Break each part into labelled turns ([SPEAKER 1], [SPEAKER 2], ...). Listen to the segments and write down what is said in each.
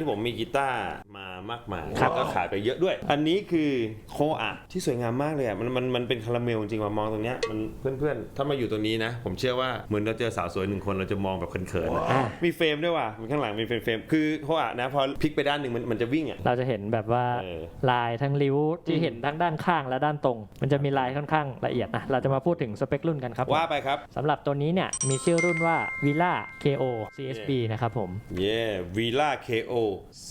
[SPEAKER 1] ที่ผมมีกีตาร์มามากมาย
[SPEAKER 2] ครับ
[SPEAKER 1] แล้วก็ขายไปเยอะด้วย อันนี้คือโคอะที่สวยงามมากเลยอะมันมันมันเป็นคาราเมลจริงๆว่ามองตรงเนี้ยมันเพื่อนๆ ถ้ามาอยู่ตรงนี้นะ ผมเชื่อว่าเหมือนเราเจอสาวสวยหนึ่งคนเราจะมองแบบเขินๆอะ
[SPEAKER 2] อ่า
[SPEAKER 1] มีเฟรมด้วยว่ะมีข้างหลังมีเฟรมเฟรมคือโคอะนะพอพลิกไปด้านหนึ่งมันมันจะวิ่งอะ
[SPEAKER 2] เราจะเห็นแบบว่า
[SPEAKER 1] เออ
[SPEAKER 2] ลายทั้งริ้วที่เห็นทั้งด้านข้างและด้านตรง มันจะมีลายค่อนข้างละเอียดนะเราจะมาพูดถึงสเปครุ่นกันครับผม
[SPEAKER 1] ว่าไปครับ
[SPEAKER 2] สำหรับตัวนี้เนี่ยมีชื่อรุ่นว่า Villa KO CSB นะครับผม
[SPEAKER 1] เย่วีล่า KO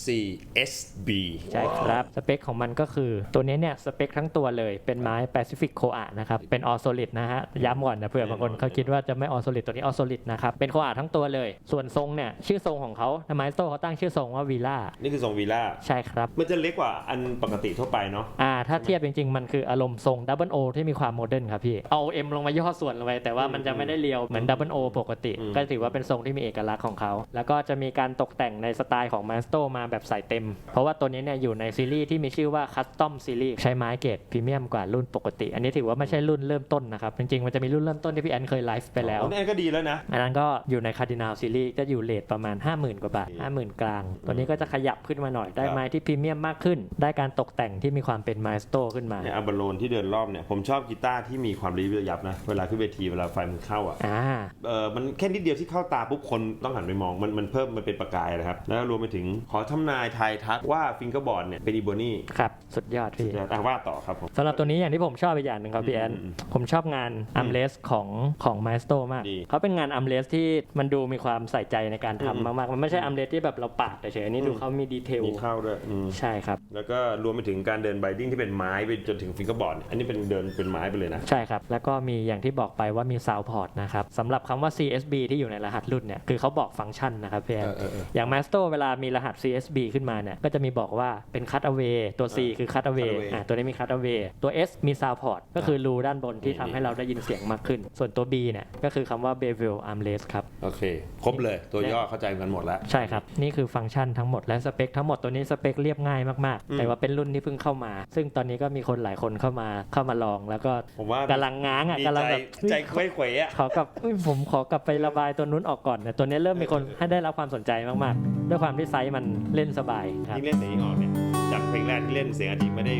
[SPEAKER 1] CSB
[SPEAKER 2] ใช่ครับ สเปคของมันก็คือตัวนี้เนี่ย สเปคทั้งตัวเลยเป็นไม้ Pacific Coa นะครับ เป็น All Solid นะฮะ ย้ำก่อนนะเผื่อบางคนเขาคิดว่าจะไม่ All Solid ตัวนี้ All Solid นะครับ เป็น Coa ทั้งตัวเลย ส่วนทรงเนี่ย ชื่อทรงของเขาทำไมสโตเขาตั้งชื่อทรงว่า Villa
[SPEAKER 1] นี่คือทรงวีล่า
[SPEAKER 2] ใช่ครับ
[SPEAKER 1] มันจะเล็กกว่าอันปกติทั่วไปเนาะ
[SPEAKER 2] อ่าถ้าเทียบจริง ๆ มันคืออารมณ์ทรง Double O ที่มีความโมเดิร์นครับพี่เอา M ลงมาย่อส่วนลงไปแต่ว่ามันจะไม่ได้เรียวเหมือน Double O ปกติ
[SPEAKER 1] อืม
[SPEAKER 2] ก็ถือว่าเป็นทรงที่มีเอกลักษณ์ของเขาแล้วก็จะมีการตกแต่งในสไตล์ของ m a s t o มาแบบใส่เต็ม เพราะว่าตัวนี้เนี่ยอยู่ในซีรีส์ที่มีชื่อว่า Custom Series ใช้ไม้เกรดพรีเมียมกว่ารุ่นปกติ อันนี้ถือว่าไม่ใช่รุ่นเริ่มต้นนะครับ จริงๆ มันจะมีรุ่นเริ่มต้นที่พี่แอนเคยไลฟ์ไปแล้ว
[SPEAKER 1] อ๋อนี่อันก็ดีแล้วนะ
[SPEAKER 2] อันนั้นก็อยู่ใน Cardinal Series ก็อยู่เลทประมาณ 50,000 กว่าบาท 50,000 กลาง ตัวนี้ก็จะขยับขึ้นมาหน่อยได้
[SPEAKER 1] ครับ
[SPEAKER 2] ไม้ที่พรีเมียมมากขึ้น ได้การตกแต่งที่มีความเป็นไมสโตขึ้นมา
[SPEAKER 1] เนี่ยอัลบาโลนที่เดินรอบเนี่ยผมชอบกีตาร์ที่มีความระยิบระยับนะเวลาขึ้นเวทีเวลาไฟมันเข้าอะ
[SPEAKER 2] อ่า
[SPEAKER 1] เออมันแค่นิดเดียวที่เข้าตาปุ๊บคนต้องหันไปมองมันมันเพิ่มมันเป็นประกายนะครับแล้วรวมไปถึงขอทำนายทายทักว่าฟิงเกอร์บอร์ดเนี่ยเป็นอีโบนี่
[SPEAKER 2] ครับสุดยอดพี่
[SPEAKER 1] อะว่าต่อครับผม
[SPEAKER 2] สำหรับตัวนี้อย่างที่ผมชอบอีกอย่างหนึ่งครับพี่แอน
[SPEAKER 1] อืม
[SPEAKER 2] ผมชอบงานอัมเลสของของไมสโตมาก
[SPEAKER 1] ดี
[SPEAKER 2] เขาเป็นงานอัมเลสที่มันดูมีความใส่ใจในการ
[SPEAKER 1] อืม
[SPEAKER 2] ทำมากๆ มันไม่ใช่อัมเลสที่แบบเราปาดเฉยๆอันนี่ดู
[SPEAKER 1] อืม
[SPEAKER 2] เขามีดีเทล
[SPEAKER 1] มีเข้าด้วยอืม
[SPEAKER 2] ใช่ครับ
[SPEAKER 1] แล้วก็รวมไปถึงการเดินไบดิ้งที่เป็นไม้ไปจนถึงฟิงเกอร์บอร์ดอันนี้เป็นเดินเป็นไม้ไปเลยนะ
[SPEAKER 2] ใช่ครับ แล้วก็มีอย่างที่บอกไปว่ามีซาวพอร์ตนะครับสำหรับคำว่า CSB ที่อยู่ในรหัสรุ่นเนี่ย คือเขาบอกฟังก์ชันนะครับพี่แอน
[SPEAKER 1] เออเออเออ
[SPEAKER 2] อย่าง m a s t o เวลามีรหัส CSB ขึ้นมาเนี่ยก็จะมีบอกว่าเป็น cut away ตัว C คือ cut away
[SPEAKER 1] cut away
[SPEAKER 2] อะตัวนี้มี cut away ตัว S มี sound port ก็คือรูด้านบนที่
[SPEAKER 1] นี่
[SPEAKER 2] ทำให้เราได้ยินเสียงมากขึ้น ส่วนตัว B เนี่ยก็คือคำว่า bevel armrest ครับ
[SPEAKER 1] โอเค ครบเลยตัวย่อเข้าใจกันหมดแล้ว
[SPEAKER 2] ใช่ครับ นี่คือฟังก์ชันทั้งหมดและสเปคทั้งหมดตัวนี้สเปคเรียบง่ายมาก
[SPEAKER 1] อืม
[SPEAKER 2] ๆแต่ว่าเป็นรุ่นที่เพิ่งเข้ามา ซึ่งตอนนี้ก็มีคนหลายคนเข้ามาเข้ามาลอง แล้วก็
[SPEAKER 1] ผมว่ากำ
[SPEAKER 2] ลังง้างอะ
[SPEAKER 1] ดี
[SPEAKER 2] กำลัง
[SPEAKER 1] ใจ
[SPEAKER 2] แบบ
[SPEAKER 1] ใจเคว้ยเขวอะ
[SPEAKER 2] ขอกลับเอ้ยผมขอกลับไประบายตัวนู้นออกก่อนแต่ตัวนี้เริ่มมีคนให้ได้รับความสนใจมากๆ ด้วยความที่ไซส์มันเล่นสบายครับ
[SPEAKER 1] ยิ่งเล่นเสียงนี้ออกเนี่ยจากเพลงแรกที่เล่นเสียงอดีตไม่ได้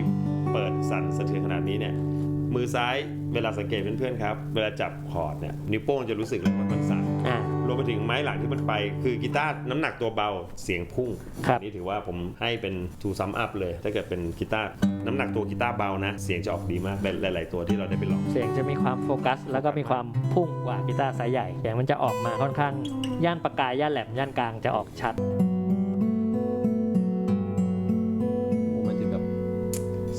[SPEAKER 1] เปิดสั่นสะเทือนขนาดนี้เนี่ยมือซ้ายเวลาสังเกตเพื่อนๆครับ เวลาจับคอร์ดเนี่ยนิ้วโป้งจะรู้สึกเลยว่ามันสั่น
[SPEAKER 2] อ่า
[SPEAKER 1] รวมไปถึงไม้หลังที่มันไป คือกีตาร์น้ำหนักตัวเบาเสียงพุ่ง
[SPEAKER 2] ครับ
[SPEAKER 1] อันนี่ถือว่าผมให้เป็น two sum up เลย ถ้าเกิดเป็นกีตาร์น้ำหนักตัวกีตาร์เบานะ เสียงจะออกดีมากหลาย ๆ ตัวที่เราได้ไปลอง
[SPEAKER 2] เสียงจะมีความโฟกัส แล้วก็มีความพุ่งกว่ากีตาร์ไซส์ใหญ่เสียงมันจะออกมาค่อนข้าง ย่านประกายย่านแหลมย่านกลางจะออกชัด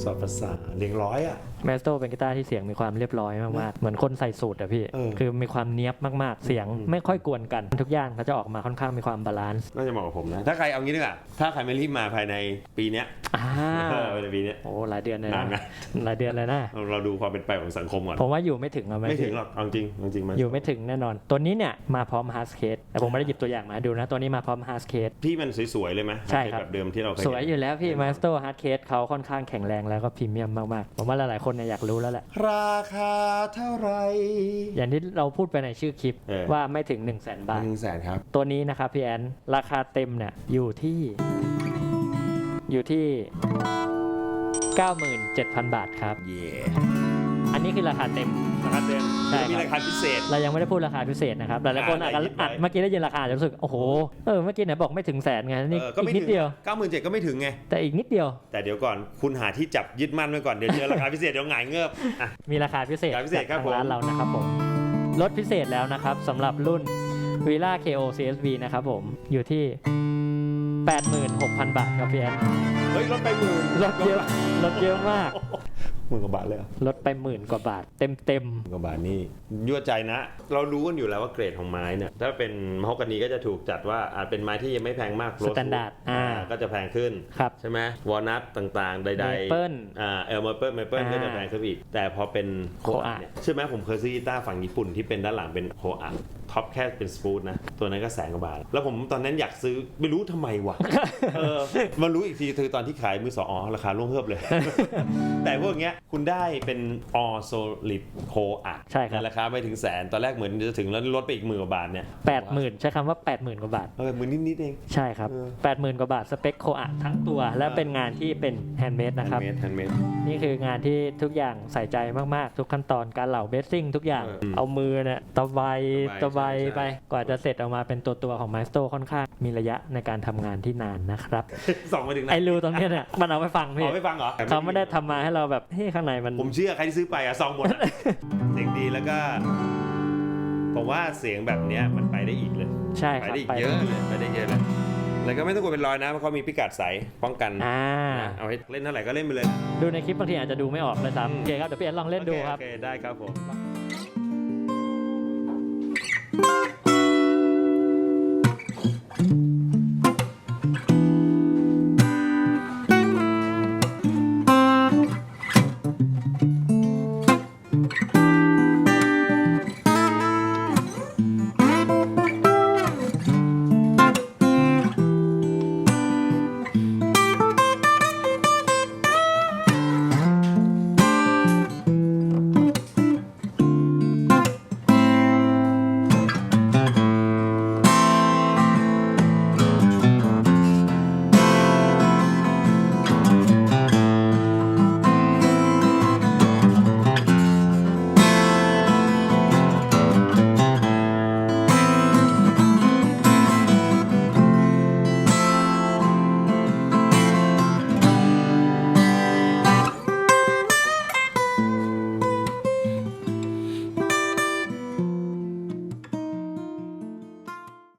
[SPEAKER 1] สอบภาษาเรียงร้อยอะ
[SPEAKER 2] แมสโตเป็นกีตาร์ที่เสียงมีความเรียบร้อยมากๆ เหมือนคนใส่สูตรอะพี่
[SPEAKER 1] เออ
[SPEAKER 2] คือมีความเนี้ยบมากๆ เสียง
[SPEAKER 1] อืม
[SPEAKER 2] ไม่ค่อยกวนกัน ทุกอย่างเขาจะออกมาค่อนข้างมีความบาลานซ์
[SPEAKER 1] น่าจะเหมาะกับผมนะ ถ้าใครเอางี้ดีกว่าถ้าใครไม่รีบมาภายในปีเนี้ย
[SPEAKER 2] อ่า
[SPEAKER 1] เออภายในปีเนี้ย
[SPEAKER 2] โอ้หลายเดือนเลย
[SPEAKER 1] นาน
[SPEAKER 2] นะ
[SPEAKER 1] นะ
[SPEAKER 2] หลายเดือนเลยนะ
[SPEAKER 1] เราเราดูความเป็นไปของสังคมก่อน
[SPEAKER 2] ผมว่าอยู่ไม่ถึงอะ
[SPEAKER 1] ไม่ถึงหรอกเอาจริงเอาจริงมัน
[SPEAKER 2] อยู่ไม่ถึงแน่นอน ตัวนี้เนี่ยมาพร้อมฮาร์สเคสแต่ผมไม่ได้หยิบตัวอย่างมาให้ดูนะ ตัวนี้มาพร้อมฮาร์สเคส
[SPEAKER 1] พี่มันสวยๆเลยไหม
[SPEAKER 2] ใช่ครับ
[SPEAKER 1] แบบเดิมที่เราเคย
[SPEAKER 2] สวย
[SPEAKER 1] เห็น
[SPEAKER 2] อยู่แล้วพี่มาสโตฮาร์ดเคสเขาค่อนข้างแข็งแรงแล้วก็พรีเมียมมากๆ ผมว่าหลายๆคนเนี่ยอยากรู้แล้วแหละ
[SPEAKER 1] ราคาเท่าไหร
[SPEAKER 2] อย่างที่เราพูดไปในชื่อคลิป
[SPEAKER 1] เออ
[SPEAKER 2] ว่าไม่ถึง 1 0 0 0 0แสนบาท
[SPEAKER 1] หนึ่งแสนครับ
[SPEAKER 2] ตัวนี้นะครับพี่แอนราคาเต็มเนี่ยอยู่ที่ อยู่ที่ 97,000 บาทครับ
[SPEAKER 1] เย่
[SPEAKER 2] อันนี้คือราคาเต็ม
[SPEAKER 1] ราคาเต็ม
[SPEAKER 2] ใช่ครับ
[SPEAKER 1] มีราคาพิเศษ
[SPEAKER 2] เรายังไม่ได้พูดราคาพิเศษนะครับหลายๆคน
[SPEAKER 1] อ่า
[SPEAKER 2] อาจจะ
[SPEAKER 1] ได้ยินไว้
[SPEAKER 2] อัดเมื่อกี้ได้ยินราคาจะรู้สึกโอ้โหเออเมื่อกี้ไหนบอกไม่ถึงแสนไงนี่
[SPEAKER 1] เออก็
[SPEAKER 2] อี
[SPEAKER 1] ไม่
[SPEAKER 2] กนิ
[SPEAKER 1] ถึ
[SPEAKER 2] ด
[SPEAKER 1] ง
[SPEAKER 2] เดียว
[SPEAKER 1] เก้าหมื่นเจ็ดก็ไม่ถึงไง
[SPEAKER 2] แต่อีกนิดเดียว
[SPEAKER 1] แต่เดี๋ยวก่อนคุณหาที่จับยึดมั่นไว้ก่อน เดี๋ยวเจอราคาพิเศษเดี๋ยวหงายเงือบอะ
[SPEAKER 2] มีราคาพิเศษ
[SPEAKER 1] ราคาพิเศษ
[SPEAKER 2] จาก
[SPEAKER 1] ครับ
[SPEAKER 2] ทางร้าน
[SPEAKER 1] ผม
[SPEAKER 2] เรานะครับผมลดพิเศษแล้วนะครับสำหรับรุ่น v i l a KO CSV นะครับผมอยู่ที่ 86,000 บาทครับพี่แอน
[SPEAKER 1] เฮ้ยลดไปหมื่น
[SPEAKER 2] ลดเยอะลดเยอะมาก
[SPEAKER 1] หมื่นกว่าบาทเลยเหรอ
[SPEAKER 2] ลดไปหมื่นกว่าบาท เต็มเต็ม
[SPEAKER 1] หมื่นกว่าบาทนี่ยั่วใจนะ เรารู้กันอยู่แล้วว่าเกรดของไม้เนี่ยถ้าเป็นมะฮอกกานีก็จะถูกจัดว่าอาจเป็นไม้ที่ยังไม่แพงมาก
[SPEAKER 2] สแตนดาร์ด
[SPEAKER 1] อ่า
[SPEAKER 2] อ่า
[SPEAKER 1] ก็จะแพงขึ้น
[SPEAKER 2] ครับ
[SPEAKER 1] ใช่ไหมวอลนัทต่างๆ ใดๆ
[SPEAKER 2] Maple
[SPEAKER 1] อ่าเอลมาเปิลเมเปิล
[SPEAKER 2] อ่า
[SPEAKER 1] ก็จะแพงขึ้นอีกแต่พอเป็นโค
[SPEAKER 2] โค
[SPEAKER 1] อะ
[SPEAKER 2] อะ
[SPEAKER 1] เนี่ยใช่ไหมผมเคยซื้อกีตาร์ฝั่งญี่ปุ่นที่เป็นด้านหลังเป็นโคอะท็อปแค่เป็นสปูตนะ ตัวนั้นก็แสนกว่าบาท แล้วผมตอนนั้นอยากซื้อไม่รู้ทำไมวะเออมารู้อีกทีคือตอนที่ขายมือสองอ๋อราคาล่วงเพิ่มเลย แต่พวกเนี้ยคุณได้เป็น all solid โคอะ
[SPEAKER 2] ใช่ครับ
[SPEAKER 1] ราคาไม่ถึงแสน ตอนแรกเหมือนจะถึงแล้วลดไปอีกหมื่นกว่าบาทเนี่ย
[SPEAKER 2] แปดหมื่นใช้คำว่า80,000กว่าบาท
[SPEAKER 1] เออหมื่นนิดๆเอง
[SPEAKER 2] ใช่ครับ
[SPEAKER 1] เออ
[SPEAKER 2] 80,000กว่าบาทสเปคโคอะทั้งตัว และเป็นงานที่เป็นแฮนด์เมดนะครับ
[SPEAKER 1] แฮนด์เมดแฮนด์เมด
[SPEAKER 2] นี่คืองานที่ทุกอย่างใส่ใจมาก ๆ ทุกขั้นตอนการเหล่าเบสซิ่งทุกอย่าง
[SPEAKER 1] เออ
[SPEAKER 2] เอามือเนี่ยตะไบ
[SPEAKER 1] ตะ
[SPEAKER 2] ตะ
[SPEAKER 1] ไบ
[SPEAKER 2] ไบ
[SPEAKER 1] ใช่
[SPEAKER 2] ไป
[SPEAKER 1] ใช่
[SPEAKER 2] กว่าจะเสร็จออกมาเป็นตัวตัวๆของไมสโตค่อนข้าง มีระยะในการทำงานที่นานนะครับ
[SPEAKER 1] ส่องมาถึงไหน
[SPEAKER 2] ไอรูตรงเนี้ยเนี่ยมันเอาไปฟังพี่
[SPEAKER 1] อ๋อไม่ฟังเหรอ
[SPEAKER 2] เขาไม่ได้ทำมาให้เราแบบเฮ้ยข้างในมัน
[SPEAKER 1] ผมเชื่อใครที่ซื้อไปอะซองหมดอะ เสียงดีแล้วก็ ผมว่าเสียงแบบเนี้ยมันไปได้อีกเลย
[SPEAKER 2] ใช่
[SPEAKER 1] ไป
[SPEAKER 2] ครับ
[SPEAKER 1] ได้อีกเยอะเลยไปได้เยอะเลยแล้วก็ไม่ต้องกลัวเป็นรอยนะเพราะเขามีพิกัดใสป้องกัน
[SPEAKER 2] อ่า
[SPEAKER 1] นะเอาให้เล่นเท่าไหร่ก็เล่นไปเลย
[SPEAKER 2] ดูในคลิปบางทีอาจจะดูไม่ออกเลย
[SPEAKER 1] อืม
[SPEAKER 2] ซ้ำโอเคครับ เดี๋ยวพี่เอ็นลองเล่นดูครับ
[SPEAKER 1] โอเคโอเคได้ครับผม